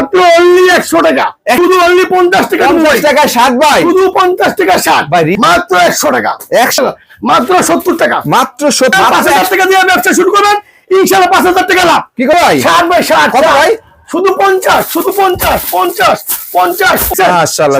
মাত্র অনলি একশো টাকা। শুধু অনলি পঞ্চাশ টাকা পঞ্চাশ ভাই। ষাট ভাই। শুধু পঞ্চাশ টাকা ষাট। ভাই, মাত্র একশো টাকা। একশো মাত্র সত্তর টাকা। মাত্র সত্তর হাজার টাকা। দিয়ে ব্যবসা শুরু করবেন ইনশাল্লাহ পাঁচ হাজার টাকা লাভ। কি করে ভাই? ষাট ভাই ষাট। ভাই? শুধু পঞ্চাশ শুধু পঞ্চাশ পঞ্চাশ পঞ্চাশ।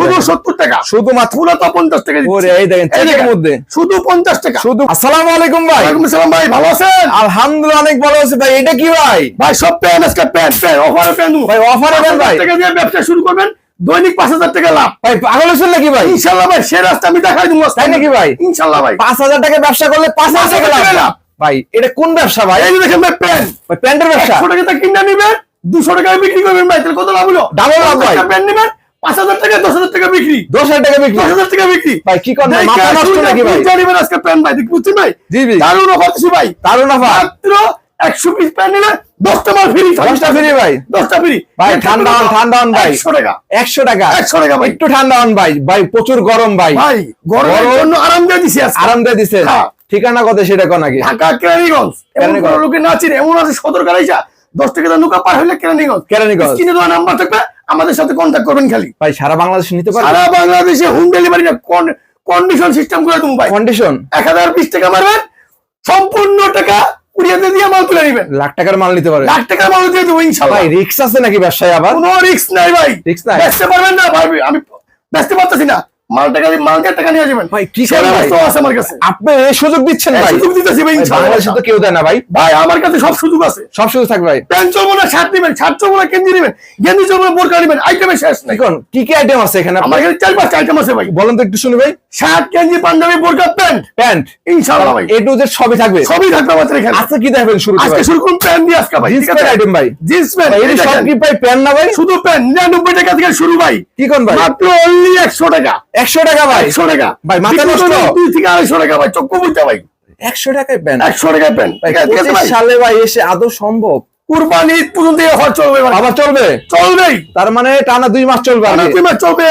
শুধু সত্তর টাকা। শুধুমাত্র মূলত পঞ্চাশ টাকা এই দেখেন, এই চেকের দেখেন, মধ্যে। শুধু পঞ্চাশ টাকা। শুধু আসসালামু আলাইকুম ভাই। আসসালাম ভাই ভালো আছেন? আলহামদুলিল্লাহ অনেক ভালো আছে ভাই। এটা কি ভাই? ভাই সব প্যান আজকে প্যান প্যান অফারে প্যান ভাই, offer প্যান ভাই। দিয়ে ব্যবসা শুরু করবেন দৈনিক পাঁচ হাজার টাকা লাভ। ভাই পাগল হচ্ছেন নাকি ভাই? ইনশাল্লাহ ভাই সে রাস্তা আমি দেখাই দিব তাই নাকি ভাই? ইনশাল্লাহ ভাই। পাঁচ হাজার টাকা ব্যবসা করলে পাঁচ হাজার টাকা লাভ। ভাই এটা কোন ব্যবসা ভাই? দেখেন ভাই প্যান ভাই প্যান্টের ব্যবসা। কিনে নিবেন দুশো টাকায় বিক্রি করবেন ভাই তাহলে কত লাভ হলো Double লাভ ভাই। প্যান নিবেন পাঁচ হাজার টাকা দশ হাজার টাকা বিক্রি দশ হাজার টাকা বিক্রি দশ হাজার টাকা বিক্রি ভাই, কি ভাই? মাথা নষ্ট নাকি ভাই? জানিবেন আজকে প্যান ভাই বুঝছেন ভাই জি, জি। দারুণ অফার দিছি ভাই দারুণ অফার মাত্র একশো পিস প্যান নিলে দশটা মাল ফ্রি দশটা free ভাই। দশটা ফ্রি ভাই, ঠান্ডা হন, ঠান্ডা হন ভাই। একশো টাকা একশো টাকা একশো টাকা ভাই একটু ঠান্ডা হন ভাই ভাই প্রচুর গরম ভাই ভাই গরমের গরম। জন্য আরাম দিয়ে দিছি আরাম দিয়ে দিচ্ছেন হ্যাঁ। ঠিকানা কত সেটা কোন আগে ঢাকা কেরানীগঞ্জ এমন কেরানীগঞ্জ। লোকে না চিনে এমন আছে সদর গাড়াইছা দশ টাকা নৌকা পার হলে কেরানীগঞ্জ। কেরানীগঞ্জ। দেওয়া নাম্বার থাকবে আমাদের সাথে কন্ট্যাক্ট করবেন খালি। ভাই সারা বাংলাদেশ নিতে সারা বাংলাদেশে হোম ডেলিভারি কন্ডিশন সিস্টেম করে তুমি ভাই। কন্ডিশন এক হাজার বিশ টাকা মারবেন সম্পূর্ণ টাকা কুড়িয়াতে দিয়ে মাল তুলে নেবেন। লাখ টাকার মাল নিতে পারবে লাখ টাকা মাল দিয়ে দেবো ইনশাল্লাহ। ভাই রিক্স আছে নাকি ব্যবসায় আবার? কোনো রিস্ক নাই ভাই। Risk নাই? বেচতে পারবেন না ভাই আমি বেচতে পারতেছি না। মাল টাকা দিয়ে মাল দিয়ে টাকা নিয়ে যাবেন। ভাই, কি সে করেন ভাই? ব্যবস্থাও আছে আমার কাছে। আপনি এই সুযোগ দিচ্ছেন ভাই। সুযোগ দিতেছি ভাই ভাই, তো কেউ দেয় না ভাই। ভাই আমার কাছে সব সুযোগ আছে। সব সুযোগ থাকবে ভাই। প্যান্ট চলবো না শার্ট নেবেন শার্ট চলবো না গেঞ্জি নেবেন গেঞ্জি চলবো না বোরকা নেবেন আইটেমের শেষ নাই। দেখুন কি কি আইটেম আছে এখানে আমার কাছে চার পাঁচটা আইটেম আছে ভাই। বলেন তো একটু শুনি ভাই। শার্ট গেঞ্জি পাঞ্জাবি বোরকা প্যান্ট। প্যান্ট। ইনশাআল্লাহ ভাই। এ টু জেড সবই থাকবে। সবই থাকবে আমাদের এখানে। আজকে কি দেখবেন শুরু আজকে শুরু করুন প্যান্ট দিয়ে আজকে ভাই জিন্স প্যান্ট আইটেম ভাই। জিন্স প্যান্ট ভাই, এই এই সব কি ভাই প্যান্ট না ভাই? শুধু প্যান্ট নিরানব্বই টাকা থেকে শুরু ভাই। কি কোন ভাই? মাত্র অনলি একশো টাকা। একশো টাকা ভাই। একশো টাকা। ভাই, মাথা নষ্ট। দুই থেকে আড়াইশো টাকা ভাই চক্ষু বুঝতে ভাই। একশো টাকায় প্যান্ট একশো টাকা প্যান্ট সালে ভাই এসে আদৌ সম্ভব? কুরবানি ঈদ পর্যন্ত এই অফার চলবে আবার চলবে? চলবেই। তার মানে টানা দুই মাস চলবে দুই মাস চলবে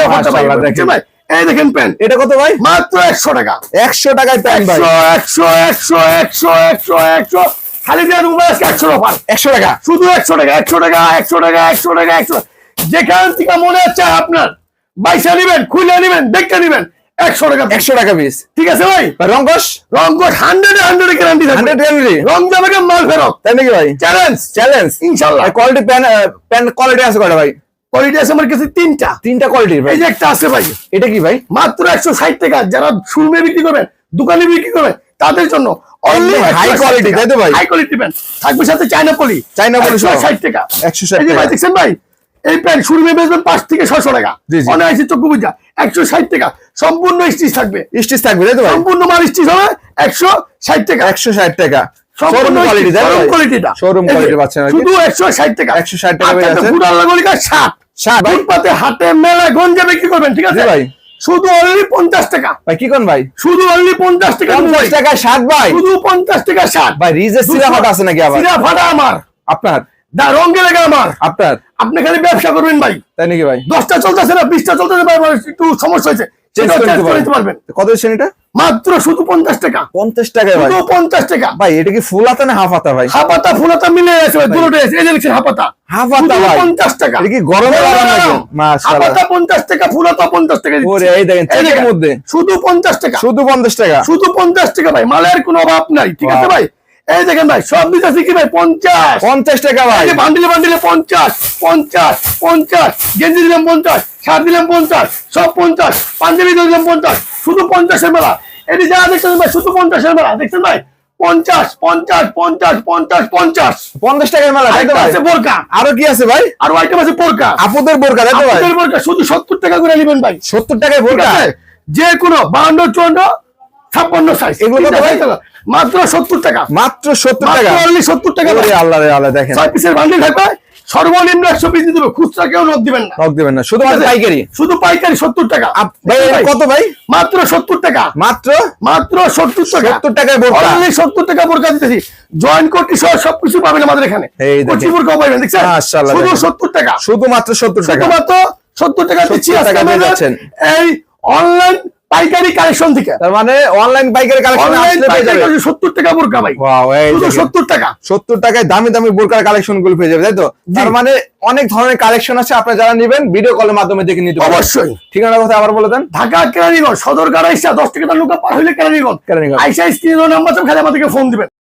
ভাই। এই দেখেন প্যান্ট এটা কত ভাই? মাত্র একশো টাকা। একশো টাকায় প্যান্ট ভাই। একশো একশো একশো একশো একশো খালি আজকে একশো অফার। একশো টাকা। শুধু একশো টাকা একশো টাকা একশো টাকা একশো টাকা একশো যেখান থেকে মনে হচ্ছে আপনার। বাইসা নিবেন খুলে নিবেন দেখতে নিবেন। একশো টাকা একশো টাকা পিস ঠিক আছে ভাই? রঙ্কস রং কোড হান্ড্রেড হান্ড্রেড গ্যারান্টি থাকবে। হান্ড্রেড গ্যারান্টি রং যাবে মাল ফেরত। তাই নাকি ভাই? চ্যালেঞ্জ চ্যালেঞ্জ ইনশাল্লাহ। কোয়ালিটি প্যান প্যান কোয়ালিটি আছে কয়টা ভাই? কোয়ালিটি আছে আমার কাছে তিনটা। তিনটা কোয়ালিটির ভাই। এই যে একটা আছে ভাই। এটা কি ভাই? মাত্র একশো ষাট টাকা। যারা শোরুমে বিক্রি করবেন দোকানে বিক্রি করবেন তাদের জন্য অনলি তাই তো ভাই? হাই কোয়ালিটি থাকবে সাথে চায়না পলি চায়না পলি। ষাট টাকা। 160 এই যে ভাই দেখছেন ভাই? এই প্যান্ট শোরুমে বেচবেন পাঁচ থেকে ছশো টাকা। আছে চক্ষু বুঝা একশো ষাট টাকা। সম্পূর্ণ স্টিচ থাকবে। স্টিচ থাকবে সম্পূর্ণ মাল স্টিচ হবে একশো ষাট টাকা। একশো ষাট টাকা। শুধু একশো ষাট টাকা। 160 টাকা পেয়ে যাচ্ছেন। পুরো আল্লাহ গলিকা ষাট ষাট ফুটপাতে হাতে মেলা গঞ্জে বিক্রি করবেন ঠিক আছে? ভাই। শুধু অনলি পঞ্চাশ টাকা। ভাই কি কোন ভাই? শুধু অনলি পঞ্চাশ টাকা পঞ্চাশ ষাট ভাই? শুধু পঞ্চাশ টাকা ষাট ভাই রিজের সিরা ফাটা আছে নাকি আবার? সিরা ফাটা আমার। আপনার দা রঙে লেগে আমার। আপনার? আপনি খালি ব্যবসা করবেন ভাই। তাই নাকি ভাই? দশটা চলতেছে না বিশটা চলতেছে ভাই একটু সমস্যা হয়েছে। কত মাত্র শুধু পঞ্চাশ টাকা। পঞ্চাশ ভাই। শুধু পঞ্চাশ টাকা। ভাই এটা কি ফুল হাতা না ভাই? হাপাতা ফুলাতা মিলে আছে ভাই দুটো এই যে দেখছেন হাপাতা হাফ হাতা ভাই। পঞ্চাশ টাকা। কি গরমে পঞ্চাশ টাকা ফুলাতা পঞ্চাশ টাকা ওরে এই দেখেন এই চেকের মধ্যে। শুধু পঞ্চাশ টাকা। শুধু পঞ্চাশ টাকা। শুধু পঞ্চাশ টাকা ভাই মালের কোনো অভাব নাই ঠিক আছে ভাই? এই দেখেন ভাই সব দিতেছি কি ভাই? পঞ্চাশ। পঞ্চাশ টাকা ভাই। যে বান্ডিলে বান্ডিলে পঞ্চাশ পঞ্চাশ পঞ্চাশ গেঞ্জি দিলাম পঞ্চাশ শার্ট দিলাম পঞ্চাশ সব পঞ্চাশ পাঞ্জাবি দিলাম পঞ্চাশ শুধু পঞ্চাশের মেলা এটি যারা দেখছেন ভাই শুধু পঞ্চাশের মেলা দেখছেন ভাই? পঞ্চাশ পঞ্চাশ পঞ্চাশ পঞ্চাশ পঞ্চাশ। পঞ্চাশ টাকার মেলা আছে বোরকা। আরও কি আছে ভাই? আর আইটেম আছে বোরকা। আপুদের বোরকা ভাই? বোরকা শুধু সত্তর টাকা করে নেবেন ভাই। সত্তর টাকায় বোরকা? আছে? যে কোনো বাহান্ন চুয়ান্ন ছাপ্পান্ন সাইজ এগুলো কত মাত্র সত্তর টাকা। মাত্র সত্তর টাকা? সত্তর টাকা। আল্লাহ আল্লাহ দেখেন। ছয় পিসের বান্ডিল থাকবে। সর্বনিম্ন একশো পিস দিতে হবে। খুচরা কেউ নোট দিবেন না। লক দিবেন না। শুধুমাত্র পাইকারি? শুধু পাইকারি সত্তর টাকা। আপ- ভাই এটা কত ভাই? মাত্র সত্তর টাকা। মাত্র? মাত্র সত্তর টাকা। সত্তর টাকায় অনলি সত্তর টাকা বোরকা দিতেছি। জয়েন কোটি সহ সবকিছু পাবেন আমাদের এখানে। এই বোরকা পাবেন দেখছেন? শুধু সত্তর টাকা। শুধুমাত্র সত্তর টাকা। শুধুমাত্র সত্তর টাকা দিচ্ছি 70 টাকা আজকে দিয়ে এই অনলাইন পাইকারি কালেকশন থেকে তার মানে অনলাইন পাইকারি কালেকশন সত্তর টাকা বোরকা ভাই। সত্তর টাকা। সত্তর টাকায় দামি দামি বোরকার কালেকশনগুলো পেয়ে যাবে তাই তো? তার মানে অনেক ধরনের কালেকশন আছে আপনারা যারা নেবেন ভিডিও কলের মাধ্যমে দেখে নিতে অবশ্যই। ঠিকানা কথা আবার বলে দেন? ঢাকা কেরানীগঞ্জ সদর গাড়া ইসা দশ টাকা নৌকা পার হইলে কেরানীগঞ্জ। কেরানীগঞ্জ। আইসা স্ক্রিন নাম্বার খালি আমাদেরকে ফোন দিবেন।